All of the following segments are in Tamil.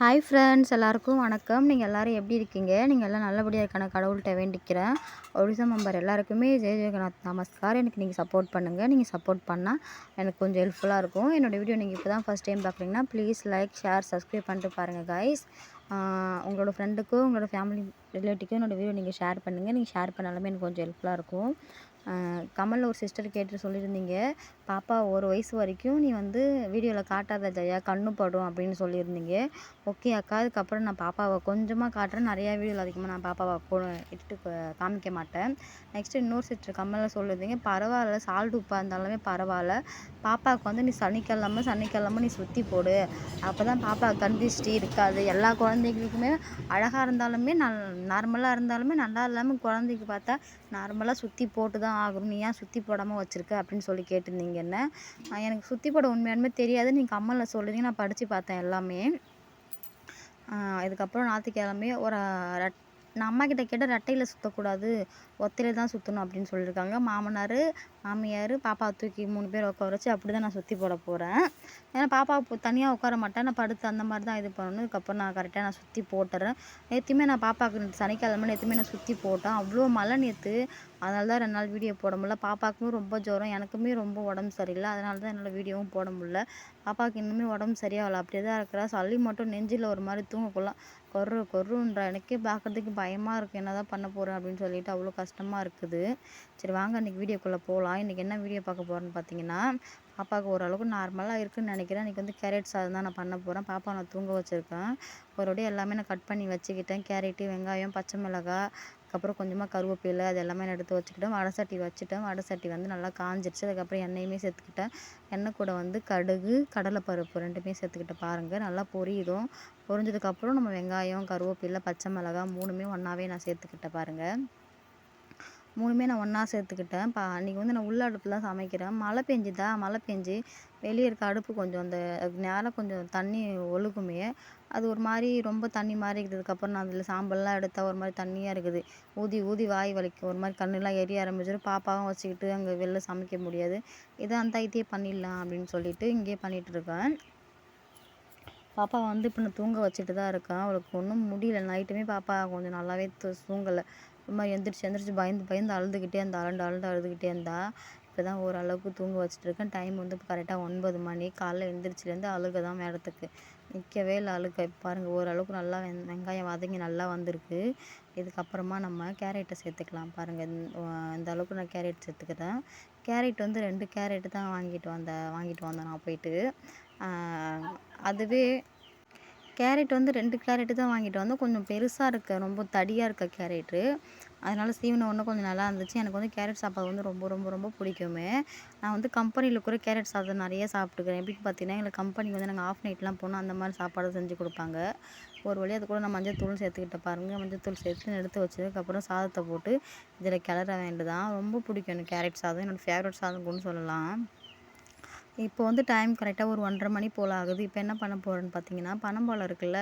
ஹாய் ஃப்ரெண்ட்ஸ் எல்லாருக்கும் வணக்கம். நீங்கள் எல்லோரும் எப்படி இருக்கீங்க? நீங்கள் எல்லாம் நல்லபடியாக இருக்கான கடவுள்கிட்ட வேண்டிக்கிறேன். ஒடிசா மெம்பர் எல்லாருக்குமே ஜெய ஜெகநாத் நமஸ்கார். எனக்கு நீங்கள் சப்போர்ட் பண்ணுங்கள் நீங்கள் சப்போர்ட் பண்ணால் எனக்கு கொஞ்சம் ஹெல்ப்ஃபுல்லாக இருக்கும். என்னோடய வீடியோ நீங்கள் இப்போ தான் ஃபஸ்ட் டைம் பார்க்குறீங்கன்னா ப்ளீஸ் லைக் ஷேர் சப்ஸ்கிரைப் பண்ணிட்டு பாருங்கள் கைஸ் உங்களோட ஃப்ரெண்டுக்கும் உங்களோட ஃபேமிலி ரிலேட்டிவ்க்கும் என்னோடய வீடியோ நீங்கள் ஷேர் பண்ணுங்கள் நீங்கள் ஷேர் பண்ணாலுமே எனக்கு கொஞ்சம் ஹெல்ப்ஃபுல்லாக இருக்கும். கமலில் ஒரு சிஸ்டர் கேட்டு சொல்லியிருந்தீங்க. பாப்பா ஒரு வயசு வரைக்கும் நீ வந்து வீடியோவில் காட்டாத ஜெயா கண்ணு படும் அப்படின்னு சொல்லியிருந்தீங்க. ஓகே அக்கா அதுக்கப்புறம் நான் பாப்பாவை கொஞ்சமாக காட்டுறேன். நிறையா வீடியோவில் அதிகமாக நான் பாப்பாவை போ இட்டுட்டு காமிக்க மாட்டேன். நெக்ஸ்ட்டு இன்னொரு சிஸ்டர் கமலில் சொல்லியிருந்தீங்க பரவாயில்ல சால்ட் உப்பாக இருந்தாலுமே பரவாயில்ல. பாப்பாவுக்கு வந்து நீ சனிக்கிழமை சனிக்கிழமை நீ சுற்றி போடு. அப்போ தான் பாப்பா கண்டிஷ்டி இருக்காது. எல்லா குழந்தைங்களுக்குமே அழகாக இருந்தாலுமே நல் நார்மலாக இருந்தாலுமே நல்லா இல்லாமல் குழந்தைக்கு பார்த்தா நார்மலாக சுற்றி போட்டு தான் ஆகணும். நீ ஏன் சுற்றி போடாமல் வச்சுருக்க? அப்படின்னு சொல்லி கேட்டிருந்தீங்க. என்ன? எனக்கு சுற்றி படம் உண்மையானுமே தெரியாது. நீங்கள் கம்மலில் சொல்லுறீங்க நான் படித்து பார்த்தேன் எல்லாமே. இதுக்கப்புறம் ஞாயிற்றுக்கிழமையே ஒரு நான் அம்மா கிட்ட கேட்டால் ரெட்டையில் சுற்றக்கூடாது ஒத்தையில் தான் சுற்றணும் அப்படின்னு சொல்லியிருக்காங்க மாமனார் மாமியார் பாப்பாவை தூக்கி மூணு பேர் உட்கார வச்சு அப்படி தான் நான் சுற்றி போட போகிறேன் ஏன்னா பாப்பா தனியாக உட்கார மாட்டேன். நான் படுத்து அந்த மாதிரி தான் இது பண்ணணும். இதுக்கப்புறம் நான் கரெக்டாக நான் சுற்றி போட்டுறேன். நேற்றுமே நான் பாப்பாவுக்கு சனிக்கிழமை நேற்றுமே நான் சுற்றி போட்டேன். அவ்வளோ மழை நேற்று அதனால தான் ரெண்டு நாள் வீடியோ போட முடியல. பாப்பாவுக்குமே ரொம்ப ஜுரம். எனக்குமே ரொம்ப உடம்பு சரியில்லை. அதனால தான் என்னால் வீடியோவும் போட முடியல. பாப்பாவுக்கு இன்னுமே உடம்பு சரியாகல. அப்படியே தான் இருக்கிறா. சளி மட்டும் நெஞ்சில் ஒரு மாதிரி தூங்கக்குள்ள கொர்ரு கொர்ருன்றா எனக்கே பார்க்குறதுக்கு பயமாக இருக்குது என்ன தான் பண்ண போகிறேன் அப்படின்னு சொல்லிட்டு அவ்வளோ கஷ்டமாக இருக்குது. சரி வாங்க இன்றைக்கி வீடியோக்குள்ளே போகலாம் இன்றைக்கி என்ன வீடியோ பார்க்க போகிறேன்னு பார்த்தீங்கன்னா பாப்பாவுக்கு ஓரளவுக்கு நார்மலாக இருக்குதுன்னு நினைக்கிறேன். இன்றைக்கி வந்து கேரட் சாதம் தான் நான் பண்ண போகிறேன் பாப்பா நான் தூங்க வச்சுருக்கேன். ஒரு எல்லாமே நான் கட் பண்ணி வச்சுக்கிட்டேன். கேரட்டு வெங்காயம் பச்சை மிளகாய் அதுக்கப்புறம் கொஞ்சமாக கருவேப்பிலை அது எல்லாமே நான் எடுத்து வச்சுக்கிட்டேன். வடை சட்டி வச்சுட்டேன். வடை சட்டி வந்து நல்லா காஞ்சிருச்சு. அதுக்கப்புறம் எண்ணெயுமே சேர்த்துக்கிட்டேன். எண்ணெய் கூட வந்து கடுகு கடலைப்பருப்பு ரெண்டுமே சேர்த்துக்கிட்டேன் பாருங்கள் நல்லா பொரியுதும். பொரிஞ்சதுக்கப்புறம் நம்ம வெங்காயம் கருவேப்பிலை பச்சை மிளகா மூணுமே ஒன்றாவே நான் சேர்த்துக்கிட்டேன் பாருங்கள் மூணுமே நான் ஒன்றா சேர்த்துக்கிட்டேன். பா அன்றைக்கி வந்து நான் உள்ள அடுப்பில் தான் சமைக்கிறேன். மழை பெஞ்சுதா? மழை பெஞ்சு வெளியே இருக்க அடுப்பு கொஞ்சம் அந்த நேரம் கொஞ்சம் தண்ணி ஒழுகுமே. அது ஒரு மாதிரி ரொம்ப தண்ணி மாதிரி இருக்கிறதுக்கப்புறம் நான் அதில் சாம்பல்லாம் எடுத்தால் ஒரு மாதிரி தண்ணியாக இருக்குது. ஊதி ஊதி வாய் வலிக்கும். ஒரு மாதிரி கண்ணுலாம் எரிய ஆரம்பிச்சிடும். பாப்பாவும் வச்சுக்கிட்டு அங்கே வெளில சமைக்க முடியாது. இதை அந்த இதே பண்ணிடலாம் அப்படின்னு சொல்லிட்டு இங்கேயே பண்ணிகிட்ருக்கேன் பாப்பா வந்து இப்போ நான் தூங்க வச்சுட்டு தான் இருக்கேன். அவளுக்கு ஒன்றும் முடியல. நைட்டுமே பாப்பா கொஞ்சம் நல்லாவே தூங்கலை. சும்மா மாதிரி எந்திரிச்சு எந்திரிச்சு பயந்து பயந்து அழுதுகிட்டே இருந்தாள் அலண்டு அலண்டு அழுதுகிட்டே இருந்தாள் இப்போ தான் ஓரளவுக்கு தூங்க வச்சிட்ருக்கேன் டைம் வந்து இப்போ கரெக்டாக ஒன்பது மணி. காலைல எந்திரிச்சிலேருந்து அழுக தான் மேடத்துக்கு. நிற்கவே இல்லை அழுக. பாருங்கள் ஓரளவுக்கு நல்லா வெந் வெங்காயம் வதங்கி நல்லா வந்திருக்கு. இதுக்கப்புறமா நம்ம கேரட்டை சேர்த்துக்கலாம். பாருங்கள் இந்த அளவுக்கு நான் கேரட் சேர்த்துக்கிறேன். கேரட் வந்து ரெண்டு கேரட்டு தான் வாங்கிட்டு வந்தேன் வாங்கிட்டு வந்தேன் நான் போயிட்டு. அதுவே கேரட் வந்து ரெண்டு கேரட்டு தான் வாங்கிட்டு வந்தோம். கொஞ்சம் பெருசாக இருக்க ரொம்ப தடியாக இருக்க கேரட்டு. அதனால் சீவன ஒன்று கொஞ்சம் நல்லா இருந்துச்சு. எனக்கு வந்து கேரட் சாப்பாடு வந்து ரொம்ப ரொம்ப ரொம்ப பிடிக்குமே. நான் வந்து கம்பெனியில் கூட கேரட் சாதம் நிறைய சாப்பிட்டுக்கிறேன். எப்படின்னு பார்த்தீங்கன்னா எங்களுக்கு கம்பெனிக்கு வந்து நாங்கள் ஆஃப் நைட்லாம் போனால் அந்த மாதிரி சாப்பாடு செஞ்சு கொடுப்பாங்க. ஒரு வழி அது கூட நான் மஞ்சள் தூள் சேர்த்துக்கிட்ட பாருங்கள் மஞ்சள் தூள் சேர்த்து எடுத்து வச்சதுக்கப்புறம் சாதத்தை போட்டு இதில் கிளற வேண்டியதான் ரொம்ப பிடிக்கும் எனக்கு கேரட் சாதம். என்னோடய ஃபேவரட் சாதம் கூட சொல்லலாம். இப்போ வந்து டைம் கரெக்டாக ஒரு ஒன்றரை மணி போல் ஆகுது. இப்போ என்ன பண்ண போகிறேன்னு பார்த்தீங்கன்னா பனம்பழம் இருக்குல்ல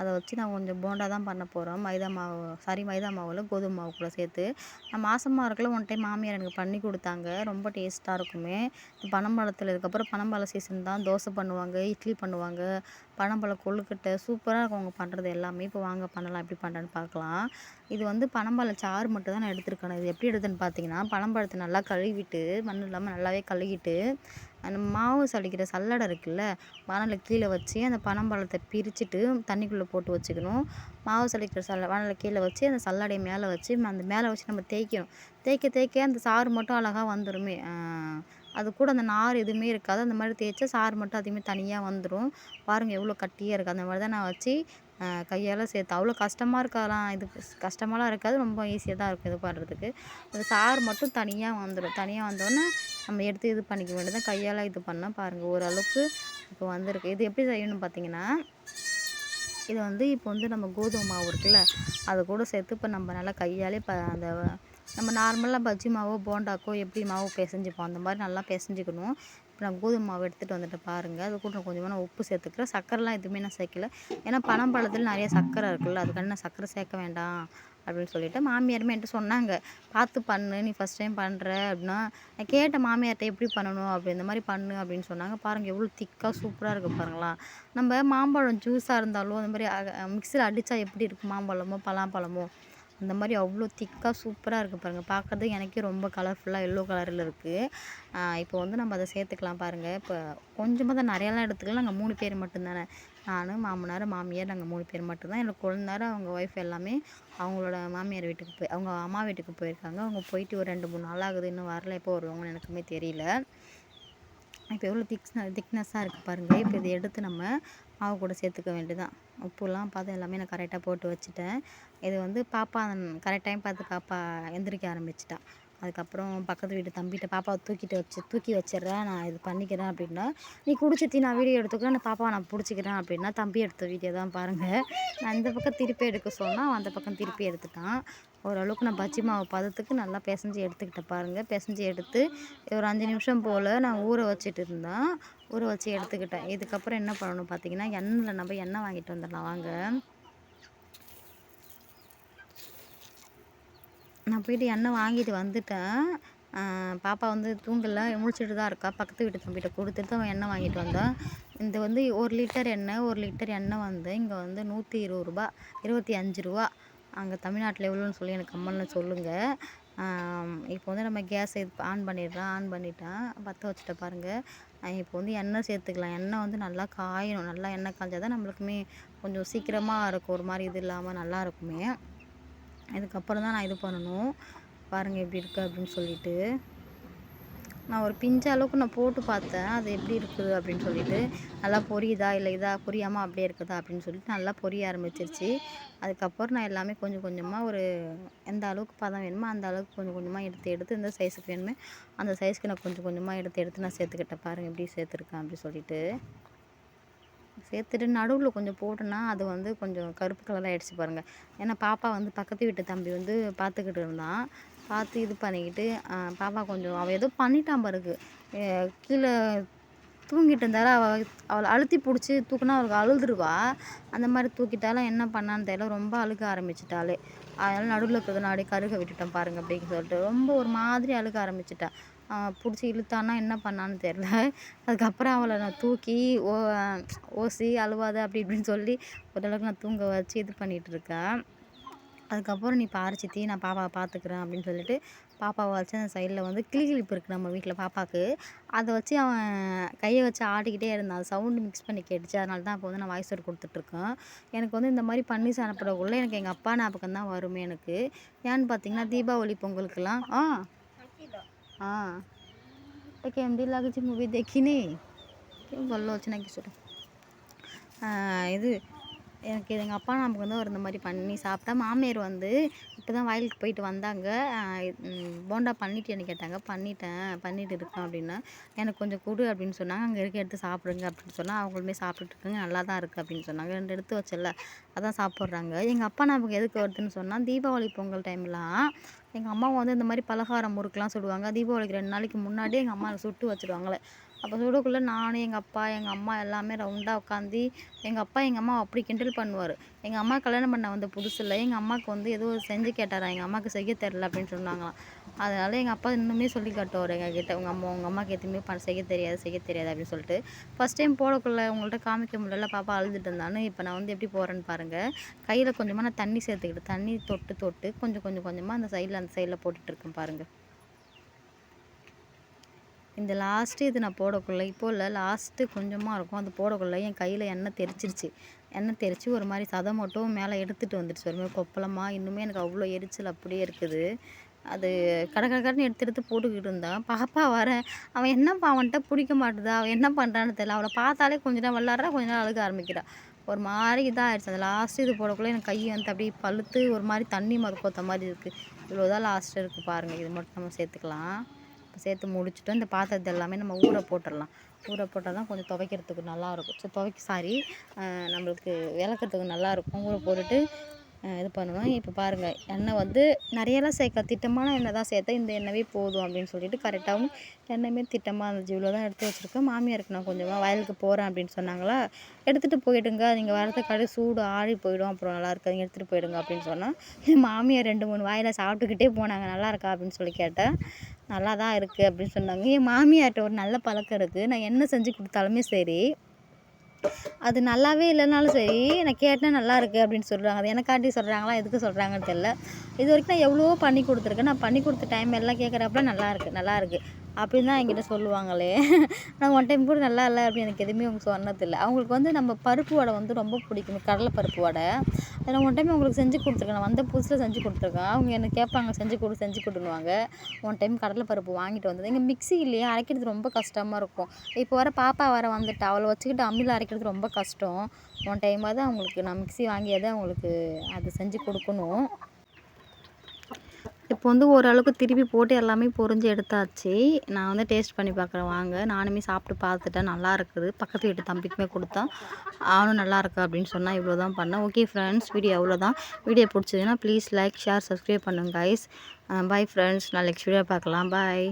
அதை வச்சு நான் கொஞ்சம் போண்டா தான் பண்ண போகிறோம் மைதா மாவு சாரி மைதா மாவில் கோதுமை மாவு கூட சேர்த்து. நான் மாசமாக இருக்கல ஒன் டைம் மாமியார் எனக்கு பண்ணி கொடுத்தாங்க. ரொம்ப டேஸ்ட்டாக இருக்குமே. பனம்பழத்தில் இதுக்கப்புறம் பனம்பழ சீசன் தான். தோசை பண்ணுவாங்க இட்லி பண்ணுவாங்க. பனம்பழ கொழுக்கட்டை சூப்பராக இருக்கும். அவங்க பண்ணுறது எல்லாமே. இப்போ வாங்க பண்ணலாம் எப்படி பண்ணுறேன்னு பார்க்கலாம் இது வந்து பனம்பழ சாறு மட்டும் தான் நான் எடுத்துருக்கேன். இது எப்படி எடுத்துன்னு பார்த்தீங்கன்னா பனம்பழத்தை நல்லா கழுவிட்டு மண் இல்லாமல் நல்லாவே கழுவிட்டு அந்த மாவு சலிக்கிற சல்லடை இருக்குல்ல வானலில் கீழே வச்சு அந்த பனம்பழத்தை பிரிச்சுட்டு தண்ணிக்குள்ளே போட்டு வச்சுக்கணும். மாவு சலிக்கிற சல்ல வானலில் கீழே வச்சு அந்த சல்லடையை மேலே வச்சு அந்த மேலே வச்சு நம்ம தேய்க்கணும். தேய்க்க தேய்க்க அந்த சாறு மட்டும் அழகாக வந்துடுமே அது கூட அந்த நார் எதுவுமே இருக்காது. அந்த மாதிரி தேய்ச்சா சாறு மட்டும் அதுவுமே தனியாக வந்துடும் பாருங்கள் எவ்வளோ கட்டியாக இருக்குது அந்த மாதிரி தான் நான் வச்சு கையால் சேர்த்து. அவ்வளோ கஷ்டமாக இருக்காதுலாம் இது கஷ்டமாலாம் இருக்காது. ரொம்ப ஈஸியாக தான் இருக்கும் இது பண்ணுறதுக்கு அந்த சாறு மட்டும் தனியாக வந்துடும் தனியாக வந்தோடனே நம்ம எடுத்து இது பண்ணிக்க வேண்டியதான் கையால் இது பண்ணால் பாருங்கள் ஓரளவுக்கு இப்போ வந்திருக்கு. இது எப்படி செய்யணும்னு பார்த்தீங்கன்னா இது வந்து இப்போ வந்து நம்ம கோதுமை மாவு இருக்குல்ல அதை கூட சேர்த்து இப்போ நம்ம நல்லா கையாலே இப்போ அந்த நம்ம நார்மலாக பஜ்ஜி மாவோ போண்டாக்கோ எப்படி மாவு பிசைஞ்சிப்போம் அந்த மாதிரி நல்லா பிசைஞ்சிக்கணும். இப்போ நான் கோதுமை மாவு எடுத்துகிட்டு வந்துட்டு பாருங்கள் அது கூட கொஞ்சமாக நான் உப்பு சேர்த்துக்கிறேன். சக்கரைலாம் எதுவுமே நான் சேர்க்கல. ஏன்னா பனம்பழத்தில் நிறைய சர்க்கரை இருக்குல்ல அதுக்கான நான் சர்க்கரை சேர்க்க வேண்டாம் அப்படின்னு சொல்லிட்டு மாமியாருமே என்கிட்ட சொன்னாங்க. பார்த்து பண்ணு. நீ ஃபஸ்ட் டைம் பண்ணுற அப்படின்னா நான் கேட்டேன் மாமியார்கிட்ட எப்படி பண்ணணும்? அப்படி இந்த மாதிரி பண்ணு அப்படின்னு சொன்னாங்க. பாருங்கள் எவ்வளோ திக்காக சூப்பராக இருக்குது பாருங்களா நம்ம மாம்பழம் ஜூஸாக இருந்தாலும் அந்த மாதிரி மிக்சியில் அடித்தா எப்படி இருக்கும் மாம்பழமோ பலாப்பழமோ? அந்த மாதிரி அவ்வளோ திக்காக சூப்பராக இருக்குது பாருங்கள் பார்க்கறதுக்கு எனக்கே ரொம்ப கலர்ஃபுல்லாக எல்லோ கலரில் இருக்குது இப்போ வந்து நம்ம அதை சேர்த்துக்கலாம் பாருங்கள் இப்போ கொஞ்சமாக தான் நிறையாலாம் எடுத்துக்கலாம். நாங்கள் மூணு பேர் மட்டும்தானே. நான் மாமனார் மாமியார் நாங்கள் மூணு பேர் மட்டும்தான். என்னோடய குழந்தார் அவங்க ஒய்ஃப் எல்லாமே அவங்களோட மாமியார் வீட்டுக்கு போய் அவங்க அம்மா வீட்டுக்கு போயிருக்காங்க. அவங்க போயிட்டு ஒரு ரெண்டு மூணு நாள் ஆகுது. இன்னும் வரல. எப்போ வருவாங்கன்னு எனக்குமே தெரியல. இப்போ எவ்வளோ திக்ஸ் திக்னஸ்ஸாக இருக்குது பாருங்கள் இப்போ இதை எடுத்து நம்ம மாவு கூட சேர்த்துக்க வேண்டியதான் உப்புலாம் பார்த்து எல்லாமே நான் கரெக்டாக போட்டு வச்சுட்டேன். இது வந்து பாப்பா கரெக்ட் டைம் பார்த்து பாப்பா எந்திரிக்க ஆரம்பிச்சிட்டா. அதுக்கப்புறம் பக்கத்து வீட்டு தம்பிகிட்ட பாப்பாவை தூக்கிட்டு வச்சு தூக்கி வச்சிடுறேன் நான் இது பண்ணிக்கிறேன் அப்படின்னா நீ குடிச்சித்தி நான் வீடியோ எடுத்துக்கிறேன் நான் பாப்பாவை நான் பிடிச்சிக்கிறேன் அப்படின்னா தம்பி எடுத்த வீடியோ தான் பாருங்கள் நான் இந்த பக்கம் திருப்பி எடுக்க சொன்னால் அந்த பக்கம் திருப்பி எடுத்துட்டான். ஓரளவுக்கு நான் பஜ்ஜி மாவு பதத்துக்கு நல்லா பிசைஞ்சு எடுத்துக்கிட்டேன் பாருங்கள் பிசைஞ்சு எடுத்து ஒரு அஞ்சு நிமிஷம் போல் நான் ஊற வச்சுட்டு இருந்தேன். ஊற வச்சு எடுத்துக்கிட்டேன். இதுக்கப்புறம் என்ன பண்ணணும் பார்த்தீங்கன்னா எண்ணெயில் நம்ம எண்ணெய் வாங்கிட்டு வந்துடலாம். வாங்க. நான் போயிட்டு எண்ணெய் வாங்கிட்டு வந்துட்டேன். பாப்பா வந்து தூங்கலை முழிச்சிட்டு தான் இருக்கா. பக்கத்து வீட்டு தம்பிகிட்ட கொடுத்துட்டு அவன் எண்ணெய் வாங்கிட்டு வந்தான் இந்த வந்து ஒரு லிட்டர் எண்ணெய் ஒரு லிட்டர் எண்ணெய் வந்து இங்கே வந்து நூற்றி இருபது ரூபா இருபத்தி அஞ்சு ரூபா. அங்கே தமிழ்நாட்டில் எவ்வளோன்னு சொல்லி எனக்கு கம்மல்னு சொல்லுங்கள் இப்போ வந்து நம்ம கேஸ் இது ஆன் பண்ணிடுறேன் ஆன் பண்ணிட்டேன். பற்ற வச்சுட்ட பாருங்கள் இப்போ வந்து எண்ணெய் சேர்த்துக்கலாம். எண்ணெய் வந்து நல்லா காயணும். நல்லா எண்ணெய் காய்ஞ்சா தான் நம்மளுக்குமே கொஞ்சம் சீக்கிரமாக இருக்கும். ஒரு மாதிரி இது இல்லாமல் நல்லா இருக்குமே. இதுக்கப்புறம் தான் நான் இது பண்ணணும். பாருங்கள் எப்படி இருக்குது அப்படின்னு சொல்லிட்டு. நான் ஒரு பிஞ்ச அளவுக்கு நான் போட்டு பார்த்தேன். அது எப்படி இருக்குது அப்படின்னு சொல்லிட்டு. நல்லா பொரியுதா? இல்லை இதா? பொரியாமல் அப்படியே இருக்குதா? அப்படின்னு சொல்லிட்டு நல்லா பொரிய ஆரம்பிச்சிருச்சு. அதுக்கப்புறம் நான் எல்லாமே கொஞ்சம் கொஞ்சமாக ஒரு எந்த அளவுக்கு பதம் வேணுமோ அந்த அளவுக்கு கொஞ்சம் கொஞ்சமாக எடுத்து எடுத்து எந்த சைஸுக்கு வேணுமோ அந்த சைஸ்க்கு நான் கொஞ்சம் கொஞ்சமாக எடுத்து எடுத்து நான் சேர்த்துக்கிட்டேன். பாருங்கள் எப்படி சேர்த்துருக்கேன் அப்படின்னு சொல்லிட்டு. சேர்த்துட்டு நடுவில் கொஞ்சம் போட்டேன்னா அது வந்து கொஞ்சம் கருப்பு கலராக ஆகிடுச்சி பாருங்கள் ஏன்னா பாப்பா வந்து பக்கத்து வீட்டு தம்பி வந்து பார்த்துக்கிட்டு இருந்தான். பார்த்து இது பண்ணிக்கிட்டு பாப்பா கொஞ்சம் அவள் ஏதோ பண்ணிட்டான் பிறகு கீழே தூங்கிட்டு இருந்தாலும் அவள் அவளை அழுத்தி பிடிச்சி தூக்குனா அவளுக்கு அழுதுருவா. அந்த மாதிரி தூக்கிட்டாலும் என்ன பண்ணான்னு தெரியல. ரொம்ப அழுக ஆரம்பிச்சிட்டாலே. அதனால் நடுவில் இருக்கிறத அப்படியே கருக விட்டுட்டேன் பாருங்கள் அப்படின்னு சொல்லிட்டு ரொம்ப ஒரு மாதிரி அழுக ஆரம்பிச்சிட்டா. பிடிச்சி இழுத்தான்னா என்ன பண்ணான்னு தெரில அதுக்கப்புறம் அவளை நான் தூக்கி ஓ ஓசி அழுவாத அப்படி இப்படின்னு சொல்லி ஓரளவுக்கு நான் தூங்க வச்சு இது பண்ணிகிட்ருக்கேன் அதுக்கப்புறம் நீ பாரு சித்தி நான் பாப்பாவை பார்த்துக்குறேன் அப்படின்னு சொல்லிட்டு பாப்பாவை வச்சு அந்த சைடில் வந்து கிளி கிளிப்பு இருக்குது நம்ம வீட்டில் பாப்பாவுக்கு. அதை வச்சு அவன் கையை வச்சு ஆடிக்கிட்டே இருந்தான். அது சவுண்டு மிக்ஸ் பண்ணி கேட்டுச்சு. அதனால தான் இப்போ வந்து நான் வாய்ஸ் ஓவர் கொடுத்துட்ருக்கேன் எனக்கு வந்து இந்த மாதிரி பண்ணி சாப்பிடக்குள்ளே எனக்கு எங்கள் அப்பா ஞாபகம் தான் வருமே எனக்கு. ஏன்னு பார்த்தீங்கன்னா தீபாவளி பொங்கலுக்கெல்லாம் ஆ हाँ तो କେମିତି ଲାଗୁଛି ମୁଭି ଦେଖିନି ଭଲ ଅଛି ନା କିଛି இது எனக்கு எங்கள் அப்பா நமக்கு வந்து ஒரு இந்த மாதிரி பண்ணி சாப்பிட்டா மாமியார் வந்து இப்போ தான் வயலுக்கு போயிட்டு வந்தாங்க. போண்டா பண்ணிட்டேன்னு கேட்டாங்க. பண்ணிட்டேன் பண்ணிட்டு இருக்கேன் அப்படின்னா எனக்கு கொஞ்சம் கொடு அப்படின்னு சொன்னாங்க. அங்கே இருக்க எடுத்து சாப்பிடுங்க அப்படின்னு சொன்னால் அவங்களுமே சாப்பிட்டுட்டு இருக்காங்க. நல்லா தான் இருக்குது அப்படின்னு சொன்னாங்க. ரெண்டு எடுத்து வச்சல அதான் சாப்பிட்றாங்க. எங்கள் அப்பா நமக்கு எதுக்கு வருதுன்னு சொன்னால் தீபாவளி பொங்கல் டைம்லாம் எங்கள் அம்மா வந்து இந்த மாதிரி பலகாரம் முறுக்கெலாம் சுடுவாங்க. தீபாவளிக்கு ரெண்டு நாளைக்கு முன்னாடியே எங்கள் அம்மா சுட்டு வச்சுருவாங்களே. அப்போ சுடக்குள்ளே நான் எங்கள் அப்பா எங்கள் அம்மா எல்லாமே ரவுண்டாக உட்காந்து எங்கள் அப்பா எங்கள் அம்மா அப்படி கிண்டல் பண்ணுவார். எங்கள் அம்மா கல்யாணம் பண்ண வந்த புதுசில் எங்கள் அம்மாவுக்கு வந்து ஏதோ செஞ்சு கேட்டாரா? எங்கள் அம்மாவுக்கு செய்ய தெரில அப்படின்னு சொன்னாங்களாம். அதனால் எங்கள் அப்பா இன்னுமே சொல்லி காட்டுவார் எங்கள் கிட்டே உங்கள் அம்மா உங்கள் அம்மாவுக்கு எதுவுமே பண்ண செய்ய தெரியாது செய்ய தெரியாது அப்படின்னு சொல்லிட்டு. ஃபஸ்ட் டைம் போடக்குள்ளே உங்கள்கிட்ட காமிக்க முடியல. பாப்பா அழுதுட்டு இருந்தாலும் இப்போ நான் வந்து எப்படி போகிறேன்னு பாருங்கள் கையில் கொஞ்சமாக நான் தண்ணி சேர்த்துக்கிட்டு தண்ணி தொட்டு தொட்டு கொஞ்சம் கொஞ்சம் கொஞ்சமாக அந்த சைடில் அந்த சைடில் போட்டுட்ருக்கேன் பாருங்கள் இந்த லாஸ்ட்டு இது நான் போடக்குள்ள இப்போ இல்லை லாஸ்ட்டு கொஞ்சமாக இருக்கும். அது போடக்குள்ளே என் கையில் எண்ணெய் தெரிச்சிருச்சு. எண்ணெய் தெரித்து ஒரு மாதிரி சதம் மட்டும் மேலே எடுத்துகிட்டு வந்துடுச்சு ஒரு மாதிரி கொப்பளமாக இன்னுமே எனக்கு அவ்வளோ எரிச்சல் அப்படியே இருக்குது. அது கடை கடன்னு எடுத்து எடுத்து போட்டுக்கிட்டு இருந்தான் பாப்பா வர அவன் என்னப்பா அவன்கிட்ட பிடிக்க மாட்டுதா? அவன் என்ன பண்ணுறான்னு தெரியல. அவளை பார்த்தாலே கொஞ்ச நேரம் விளாட்றா கொஞ்ச நேரம் அழுக ஆரம்பிக்கிறா. ஒரு மாதிரி இதாக ஆயிடுச்சு அந்த லாஸ்ட்டு இது போடக்குள்ளே எனக்கு கை வந்து அப்படியே பழுத்து ஒரு மாதிரி தண்ணி மறுக்கோத்த மாதிரி இருக்குது இவ்வளோ தான் லாஸ்ட்டு இருக்குது பாருங்கள் இது மட்டும் நம்ம சேர்த்துக்கலாம். சேர்த்து முடிச்சுட்டு இந்த பாத்திரத்தை எல்லாமே நம்ம ஊற போட்டுடலாம். ஊற போட்டால் தான் கொஞ்சம் துவைக்கிறதுக்கு நல்லாயிருக்கும். ஸோ துவைக்க சாரி நம்மளுக்கு விளக்கிறதுக்கு நல்லாயிருக்கும். ஊற போட்டுட்டு இது பண்ணுவேன் இப்போ பாருங்கள் எண்ணெய் வந்து நிறையலாம் சேர்க்க திட்டமான எண்ணெய் தான் சேர்த்தா இந்த எண்ணெயே போதும் அப்படின்னு சொல்லிட்டு கரெக்டாகவும் எண்ணெயுமே திட்டமாக அந்த ஜீவில் தான் எடுத்து வச்சுருக்கேன். மாமியாருக்கு நான் கொஞ்சமாக வயலுக்கு போகிறேன் அப்படின்னு சொன்னாங்களா எடுத்துகிட்டு போயிடுங்க. நீங்கள் வரதுக்காடி சூடு ஆழி போயிடும். அப்புறம் நல்லா இருக்காது எடுத்துகிட்டு போயிடுங்க அப்படின்னு சொன்னால் மாமியார் ரெண்டு மூணு வாயில் சாப்பிட்டுக்கிட்டே போனாங்க. நல்லா இருக்கா அப்படின்னு சொல்லி கேட்டேன். நல்லா தான் இருக்குது அப்படின்னு சொன்னாங்க. என் மாமியார்கிட்ட ஒரு நல்ல பழக்கம் இருக்குது நான் என்ன செஞ்சு கொடுத்தாலுமே சரி அது நல்லாவே இல்லைனாலும் சரி நான் கேட்டேன் நல்லா இருக்குது அப்படின்னு சொல்கிறாங்க அது எனக்காட்டி சொல்கிறாங்களா எதுக்கு சொல்கிறாங்கன்னு தெரில இது வரைக்கும் நான் எவ்வளவோ பண்ணி கொடுத்துருக்கேன். நான் பண்ணி கொடுத்த டைம் எல்லாம் கேட்குறப்ப நல்லா இருக்குது நல்லா இருக்குது அப்படின்னு தான் என்கிட்ட சொல்லுவாங்களே. நான் ஒன் டைம் கூட நல்லா இல்லை அப்படின்னு எனக்கு எதுவுமே அவங்க சொன்னதில்லை. அவங்களுக்கு வந்து நம்ம பருப்பு வடை வந்து ரொம்ப பிடிக்கும் கடலை பருப்பு வடை. அதை நான் ஒன் டைம் அவங்களுக்கு செஞ்சு கொடுத்துருக்கேன். நான் வந்த புதுசில் செஞ்சு கொடுத்துருக்கேன். அவங்க எனக்கு கேட்பாங்க செஞ்சு கொடு செஞ்சு கொடுன்னுவாங்க. ஒன் டைம் கடலை பருப்பு வாங்கிட்டு வந்தது. இங்கே மிக்ஸி இல்லையா? அரைக்கிறது ரொம்ப கஷ்டமாக இருக்கும். இப்போ வர பாப்பா வர வந்துட்டு. அவளை வச்சுக்கிட்டு அம்மியில் அரைக்கிறது ரொம்ப கஷ்டம். ஒன் டைமாக தான் அவங்களுக்கு நான் மிக்ஸி வாங்கியதை அவங்களுக்கு அது செஞ்சு கொடுக்கணும். இப்போ வந்து ஓரளவுக்கு திருப்பி போட்டு எல்லாமே பொரிஞ்சு எடுத்தாச்சு. நான் வந்து டேஸ்ட் பண்ணி பார்க்குறேன் வாங்க. நானுமே சாப்பிட்டு பார்த்துட்டேன். நல்லா இருக்குது. பக்கத்து வீட்டு தம்பிக்குமே கொடுத்தேன். அவனும் நல்லா இருக்கு அப்படின்னு சொன்னால் இவ்வளோ தான் பண்ணேன். ஓகே ஃப்ரெண்ட்ஸ் வீடியோ அவ்வளோதான் வீடியோ பிடிச்சதுன்னா ப்ளீஸ் லைக் ஷேர் சப்ஸ்கிரைப் பண்ணுங்க கைஸ் பாய் ஃப்ரெண்ட்ஸ் நான் நெக்ஸ்ட் வீடியோ பார்க்கலாம். பாய்